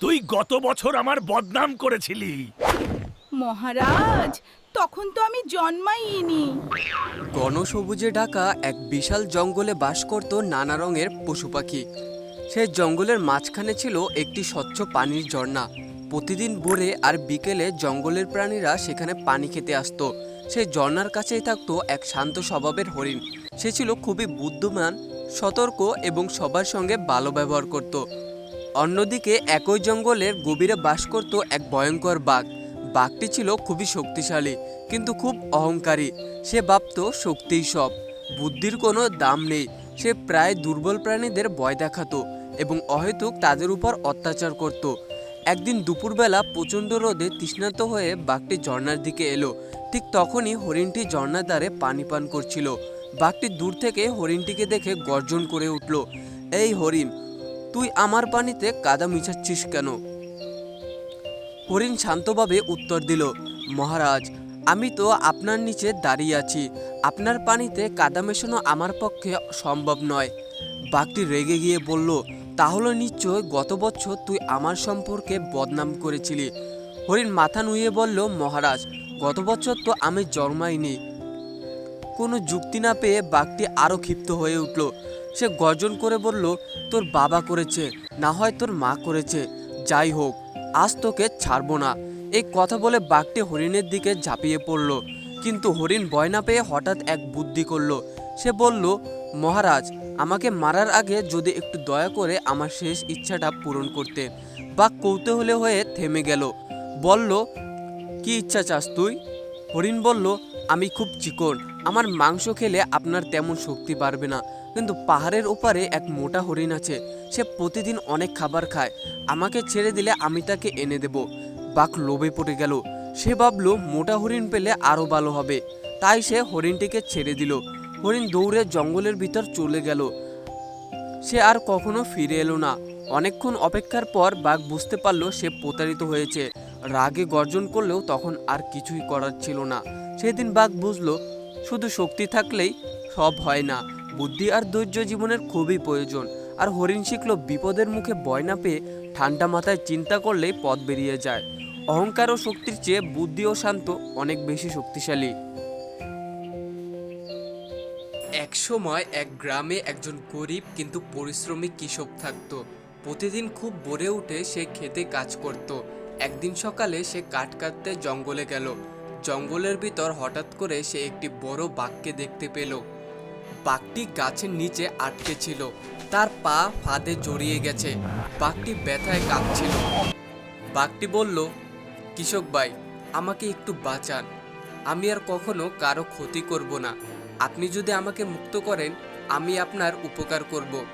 তুই গত বছর আমার বদনাম করেছিলি। মহারাজ তখন তো আমি জন্মাইনি। ঘনসবুজে ঢাকা এক বিশাল জঙ্গলে বাস করত নানা রঙের পশু পাখি। সেই জঙ্গলের মাঝখানে ছিল একটি স্বচ্ছ পানির ঝর্ণা। প্রতিদিন ভোরে আর বিকেলে জঙ্গলের প্রাণীরা সেখানে পানি খেতে আসতো। সেই ঝর্ণার কাছেই থাকতো এক শান্ত স্বভাবের হরিণ। সে ছিল খুবই বুদ্ধিমান সতর্ক এবং সবার সঙ্গে ভালো ব্যবহার করত। অন্যদিকে একই জঙ্গলের গভীরে বাস করত এক ভয়ঙ্কর বাঘ। বাঘটি ছিল খুবই শক্তিশালী, কিন্তু খুব অহংকারী। সে ভাবত শক্তিই সব, বুদ্ধির কোনো দাম নেই। সে প্রায় দুর্বল প্রাণীদের ভয় দেখাতো এবং অহেতুক তাদের উপর অত্যাচার করত। একদিন দুপুরবেলা প্রচণ্ড রোদে তৃষ্ণান্ত হয়ে বাঘটি ঝর্ণার দিকে এলো। ঠিক তখনই হরিণটি ঝর্ণার দ্বারে পানি পান করছিল। বাঘটি দূর থেকে হরিণটিকে দেখে গর্জন করে উঠল, এই হরিণ তুই আমার পানিতে কাদা মিশাচ্ছিস কেন? হরিণ শান্তভাবে উত্তর দিল, মহারাজ, আমি তো আপনার নিচে দাঁড়িয়ে আছি। আপনার পানিতে কাদা মেশানো আমার পক্ষে সম্ভব নয়। বাঘটি রেগে গিয়ে বলল, তাহলে নিশ্চয় গত বছর তুই আমার সম্পর্কে বদনাম করেছিলি। হরিণ মাথা নুয়ে বলল, মহারাজ, গত বছর তো আমি জন্মাইনি। কোনো যুক্তি না পেয়ে বাঘটি আরও ক্ষিপ্ত হয়ে উঠল। সে গর্জন করে বলল, তোর বাবা করেছে, না হয় তোর মা করেছে। যাই হোক, আজ তোকে ছাড়বো না। এই কথা বলে বাঘটি হরিণের দিকে ঝাঁপিয়ে পড়ল। কিন্তু হরিণ ভয় না পেয়ে হঠাৎ এক বুদ্ধি করল। সে বলল, মহারাজ, আমাকে মারার আগে যদি একটু দয়া করে আমার শেষ ইচ্ছাটা পূরণ করতে। বাঘ কৌতূহলে হয়ে থেমে গেল। বলল, কি ইচ্ছা চাস তুই? হরিণ বলল, আমি খুব চিকন। আমার মাংস খেলে আপনার তেমন শক্তি বাড়বে না। কিন্তু পাহাড়ের ওপারে এক মোটা হরিণ আছে। সে প্রতিদিন অনেক খাবার খায়। আমাকে ছেড়ে দিলে আমি তাকে এনে দেব। বাঘ লোভে পড়ে গেল। সে ভাবলো, মোটা হরিণ পেলে আরও ভালো হবে। তাই সে হরিণটিকে ছেড়ে দিল। হরিণ দৌড়ে জঙ্গলের ভিতর চলে গেল। সে আর কখনো ফিরে এলো না। অনেকক্ষণ অপেক্ষার পর বাঘ বুঝতে পারল, সে প্রতারিত হয়েছে। রাগে গর্জন করলেও তখন আর কিছুই করার ছিল না। সেদিন বাঘ বুঝলো, শুধু শক্তি থাকলেই সব হয় না। বুদ্ধি আর ধৈর্য জীবনের খুবই প্রয়োজন। আর হরিণ শিখলো বিপদের মুখে ভয় না পেয়ে ঠান্ডা মাথায় চিন্তা করলেই পথ বেরিয়ে যায়। অহংকার ও শক্তির চেয়ে বুদ্ধি ও শান্ত অনেক বেশি শক্তিশালী। এক সময় এক গ্রামে একজন গরিব কিন্তু পরিশ্রমী কৃষক থাকতো। প্রতিদিন খুব ভোরে উঠে সে খেতে কাজ করত। একদিন সকালে সে কাঠ কাটতে জঙ্গলে গেল। জঙ্গলের ভিতর হঠাৎ করে সে একটি বড় বাঘকে দেখতে পেল। বাঘটি গাছের নিচে আটকে ছিল। তার পা ফাঁদে জড়িয়ে গেছে। বাঘটি ব্যথায় কাঁপছিল। বাঘটি বলল কৃষক ভাই, আমাকে একটু বাঁচান। আমি আর কখনো কারও ক্ষতি করব না। আপনি যদি আমাকে মুক্ত করেন, আমি আপনার উপকার করব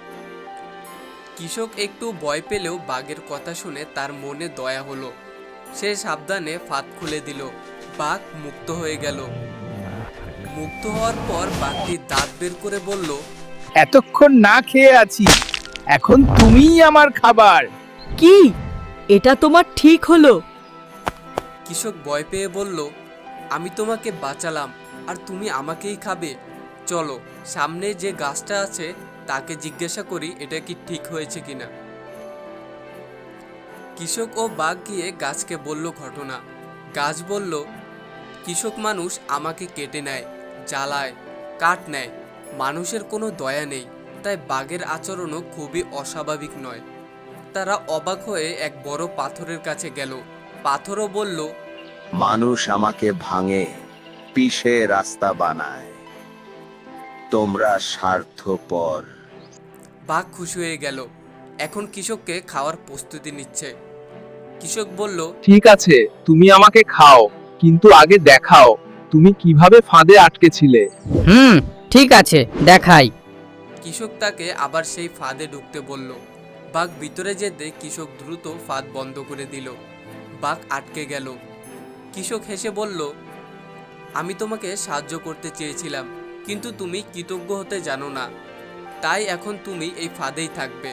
কৃষক একটু ভয় পেলেও বাঘের কথা শুনে তার মনে দয়া হলো। সে সাবধানে ফাঁদ খুলে দিল। বাঘ মুক্ত হয়ে গেল। মুক্ত হওয়ার পর বাঘটি দাঁত বের করে বলল এতক্ষণ না খেয়ে আছি। এখন তুমিই আমার খাবার। কি? এটা তোমার ঠিক হলো? কৃষক ভয় পেয়ে বলল আমি তোমাকে বাঁচালাম আর তুমি আমাকেই খাবে। চলো সামনে যে গাছটা আছে তাকে জিজ্ঞাসা করি এটা কি ঠিক হয়েছে কিনা। কৃষক ও বাঘ গিয়ে গাছকে বলল ঘটনা। গাছ বলল কৃষক মানুষ আমাকে কেটে নেয় জ্বালায় কাঠ নেয়। মানুষের কোনো দয়া নেই তাই বাঘের আচরণও খুবই অস্বাভাবিক নয়। তারা অবাক হয়ে এক বড় পাথরের কাছে গেল। পাথরও বলল মানুষ আমাকে ভাঙে পিষে রাস্তা বানায়। তোমরা স্বার্থপর। বাঘ খুশি হয়ে গেল। এখন কৃষককে খাওয়ার প্রস্তুতি নিচ্ছে। কৃষক বলল ঠিক আছে তুমি আমাকে খাও কিন্তু আগে দেখাও। তুমি কীভাবে ফাঁদে আটকেছিলে? হুম ঠিক আছে দেখাই। কৃষক তাকে আবার সেই ফাঁদে ঢুকতে বলল। বাঘ ভিতরে যেতে কৃষক দ্রুত ফাঁদ বন্ধ করে দিল। বাঘ আটকে গেল। কৃষক হেসে বলল আমি তোমাকে সাহায্য করতে চেয়েছিলাম কিন্তু তুমি কৃতজ্ঞ হতে জানো না। তাই এখন তুমি এই ফাঁদেই থাকবে।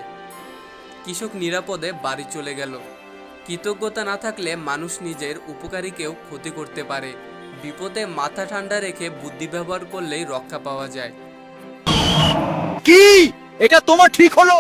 কৃষক নিরাপদে বাড়ি চলে গেল। কৃতজ্ঞতা না থাকলে মানুষ নিজের উপকারীকেও ক্ষতি করতে পারে। বিপদে মাথা ঠান্ডা রেখে বুদ্ধি ব্যবহার করলেই রক্ষা পাওয়া যায়। কি? এটা তোমার ঠিক হলো?